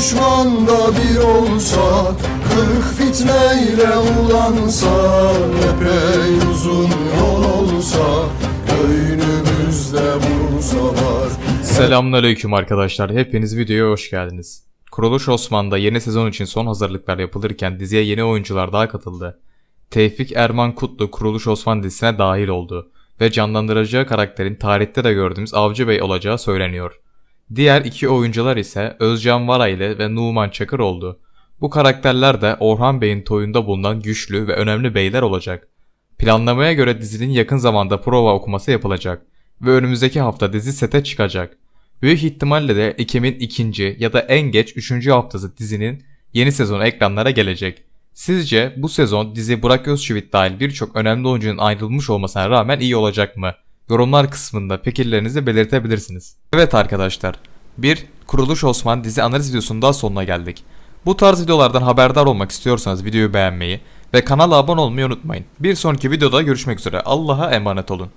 düşmanda bir olsa Kırk fitneyle ulansa Epey uzun yol olsa Göynümüzde vursalar Selamünaleyküm arkadaşlar. Hepiniz videoya hoş geldiniz. Kuruluş Osman'da yeni sezon için son hazırlıklar yapılırken diziye yeni oyuncular daha katıldı. Tevfik Erman Kutlu Kuruluş Osman dizisine dahil oldu ve canlandıracağı karakterin tarihte de gördüğümüz Avcı Bey olacağı söyleniyor. Diğer iki oyuncular ise Özcan Varaylı ve Numan Çakır oldu. Bu karakterler de Orhan Bey'in toyunda bulunan güçlü ve önemli beyler olacak. Planlamaya göre dizinin yakın zamanda prova okuması yapılacak ve önümüzdeki hafta dizi sete çıkacak. Büyük ihtimalle de Ekim'in ikinci ya da en geç üçüncü haftası dizinin yeni sezonu ekranlara gelecek. Sizce bu sezon dizi Burak Özçivit dahil birçok önemli oyuncunun ayrılmış olmasına rağmen iyi olacak mı? Yorumlar kısmında fikirlerinizi belirtebilirsiniz. Evet arkadaşlar, bir Kuruluş Osman dizi analiz videosunun daha sonuna geldik. Bu tarz videolardan haberdar olmak istiyorsanız videoyu beğenmeyi ve kanala abone olmayı unutmayın. Bir sonraki videoda görüşmek üzere. Allah'a emanet olun.